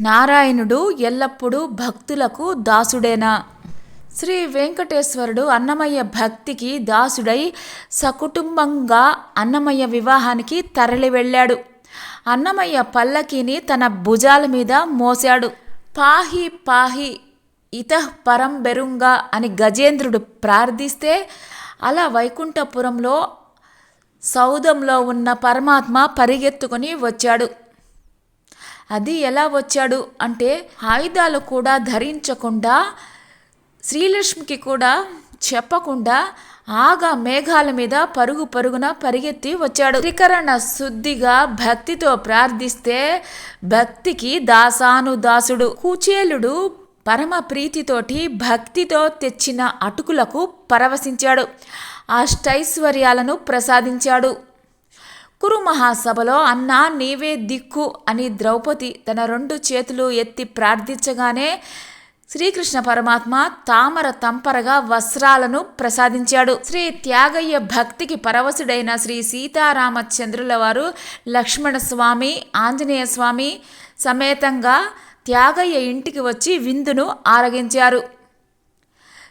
నారాయణుడు ఎల్లప్పుడూ భక్తులకు దాసుడేనా? శ్రీ వెంకటేశ్వరుడు అన్నమయ్య భక్తికి దాసుడై సకుటుంబంగా అన్నమయ్య వివాహానికి తరలి వెళ్ళాడు. అన్నమయ్య పల్లకిని తన భుజాల మీద మోశాడు. పాహి పాహి ఇతః పరం బెరుంగా అని గజేంద్రుడు ప్రార్థిస్తే అలా వైకుంఠపురంలో సౌధంలో ఉన్న పరమాత్మ పరిగెత్తుకుని వచ్చాడు. అది ఎలా వచ్చాడు అంటే ఆయుధాలు కూడా ధరించకుండా శ్రీలక్ష్మికి కూడా చెప్పకుండా ఆగా మేఘాల మీద పరుగు పరుగున పరిగెత్తి వచ్చాడు. త్రికరణ శుద్ధిగా భక్తితో ప్రార్థిస్తే భక్తికి దాసాను దాసుడు కుచేలుడు పరమ ప్రీతితోటి భక్తితో తెచ్చిన అటుకులకు పరవశించాడు. అష్టైశ్వర్యాలను ప్రసాదించాడు. కురు మహాసభలో అన్నా నీవే దిక్కు అని ద్రౌపది తన రెండు చేతులు ఎత్తి ప్రార్థించగానే శ్రీకృష్ణ పరమాత్మ తామర తంపరగా వస్త్రాలను ప్రసాదించాడు. శ్రీ త్యాగయ్య భక్తికి పరవశుడైన శ్రీ సీతారామచంద్రుల వారు లక్ష్మణ స్వామి ఆంజనేయ స్వామి సమేతంగా త్యాగయ్య ఇంటికి వచ్చి విందును ఆరగించారు.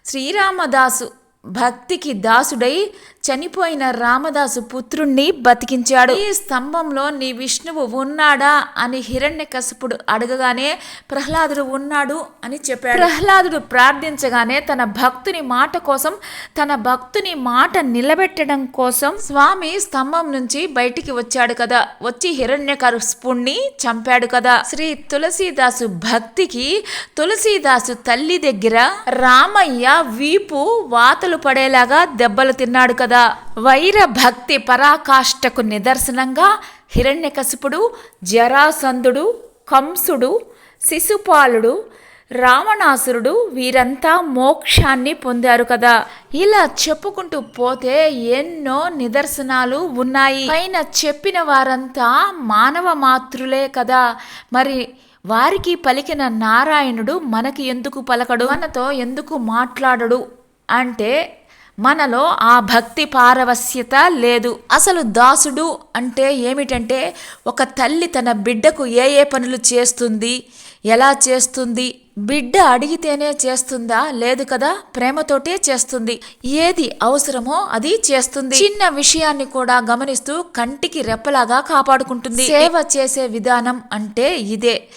శ్రీరామదాసు భక్తికి దాసుడై చనిపోయిన రామదాసు పుత్రుణ్ణి బతికించాడు. ఈ స్తంభంలో నీ విష్ణువు ఉన్నాడా అని హిరణ్యకశపుడు అడగగానే ప్రహ్లాదుడు ఉన్నాడు అని చెప్పాడు. ప్రహ్లాదుడు ప్రార్థించగానే తన భక్తుని మాట కోసం తన భక్తుని మాట నిలబెట్టడం కోసం స్వామి స్తంభం నుంచి బయటికి వచ్చాడు కదా. వచ్చి హిరణ్యకశపుణ్ణి చంపాడు కదా. శ్రీ తులసీదాసు భక్తికి తులసీదాసు తల్లి దగ్గర రామయ్య వీపు వాతలు పడేలాగా దెబ్బలు తిన్నాడు కదా. వైర భక్తి పరాకాష్ఠకు నిదర్శనంగా హిరణ్యకశిపుడు జరాసంధుడు కంసుడు శిశుపాలుడు రావణాసురుడు వీరంతా మోక్షాన్ని పొందారు కదా. ఇలా చెప్పుకుంటూ పోతే ఎన్నో నిదర్శనాలు ఉన్నాయి. పైన చెప్పిన వారంతా మానవ మాతృలే కదా. మరి వారికి పలికిన నారాయణుడు మనకి ఎందుకు పలకడు? మనతో ఎందుకు మాట్లాడడు? అంటే మనలో ఆ భక్తి పారవస్యత లేదు. అసలు దాసుడు అంటే ఏమిటంటే ఒక తల్లి తన బిడ్డకు ఏ ఏ పనులు చేస్తుంది ఎలా చేస్తుంది బిడ్డ అడిగితేనే చేస్తుందా లేదు కదా ప్రేమతోటే చేస్తుంది. ఏది అవసరమో అది చేస్తుంది. చిన్న విషయాన్ని కూడా గమనిస్తూ కంటికి రెప్పలాగా కాపాడుకుంటుంది. సేవ చేసే విధానం అంటే ఇదే.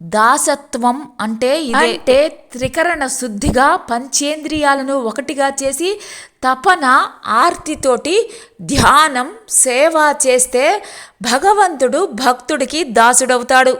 దాసత్వం అంటే అంటే త్రికరణ శుద్ధిగా పంచేంద్రియాలను ఒకటిగా చేసి తపన ఆర్తితోటి ధ్యానం సేవ చేస్తే భగవంతుడు భక్తుడికి దాసుడవుతాడు.